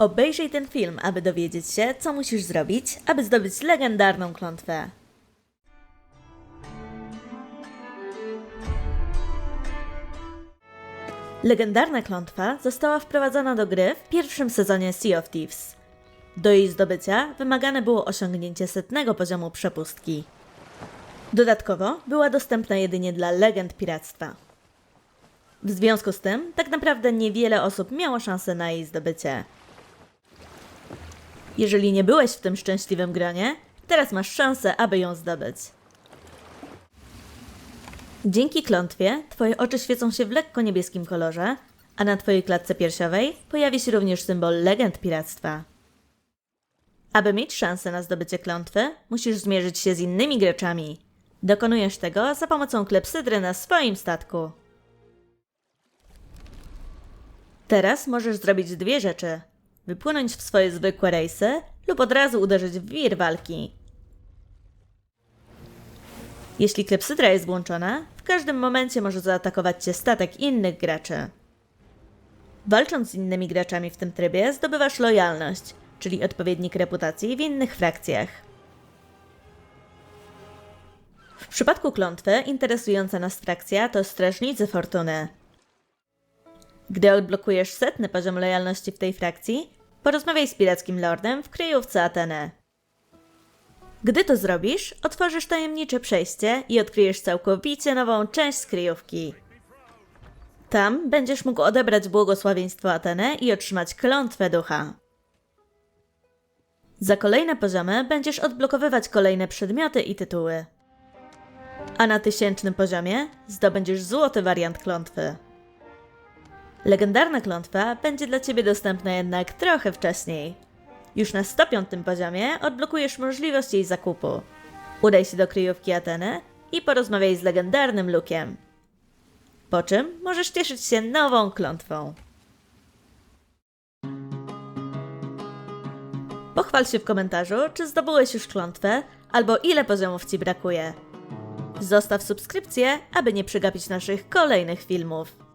Obejrzyj ten film, aby dowiedzieć się, co musisz zrobić, aby zdobyć legendarną klątwę. Legendarna klątwa została wprowadzona do gry w pierwszym sezonie Sea of Thieves. Do jej zdobycia wymagane było osiągnięcie setnego poziomu przepustki. Dodatkowo była dostępna jedynie dla legend piractwa. W związku z tym, tak naprawdę niewiele osób miało szansę na jej zdobycie. Jeżeli nie byłeś w tym szczęśliwym gronie, teraz masz szansę, aby ją zdobyć. Dzięki klątwie Twoje oczy świecą się w lekko niebieskim kolorze, a na Twojej klatce piersiowej pojawi się również symbol legend piractwa. Aby mieć szansę na zdobycie klątwy, musisz zmierzyć się z innymi graczami. Dokonujesz tego za pomocą klepsydry na swoim statku. Teraz możesz zrobić dwie rzeczy: wypłynąć w swoje zwykłe rejsy lub od razu uderzyć w wir walki. Jeśli klepsydra jest włączona, w każdym momencie może zaatakować cię statek innych graczy. Walcząc z innymi graczami w tym trybie, zdobywasz lojalność, czyli odpowiednik reputacji w innych frakcjach. W przypadku klątwy interesująca nas frakcja to Strażnicy Fortuny. Gdy odblokujesz setny poziom lojalności w tej frakcji, porozmawiaj z pirackim lordem w kryjówce Ateny. Gdy to zrobisz, otworzysz tajemnicze przejście i odkryjesz całkowicie nową część z kryjówki. Tam będziesz mógł odebrać błogosławieństwo Ateny i otrzymać klątwę ducha. Za kolejne poziomy będziesz odblokowywać kolejne przedmioty i tytuły. A na tysięcznym poziomie zdobędziesz złoty wariant klątwy. Legendarna klątwa będzie dla Ciebie dostępna jednak trochę wcześniej. Już na 105 poziomie odblokujesz możliwość jej zakupu. Udaj się do kryjówki Ateny i porozmawiaj z legendarnym Lukiem. Po czym możesz cieszyć się nową klątwą. Pochwal się w komentarzu, czy zdobyłeś już klątwę, albo ile poziomów Ci brakuje. Zostaw subskrypcję, aby nie przegapić naszych kolejnych filmów.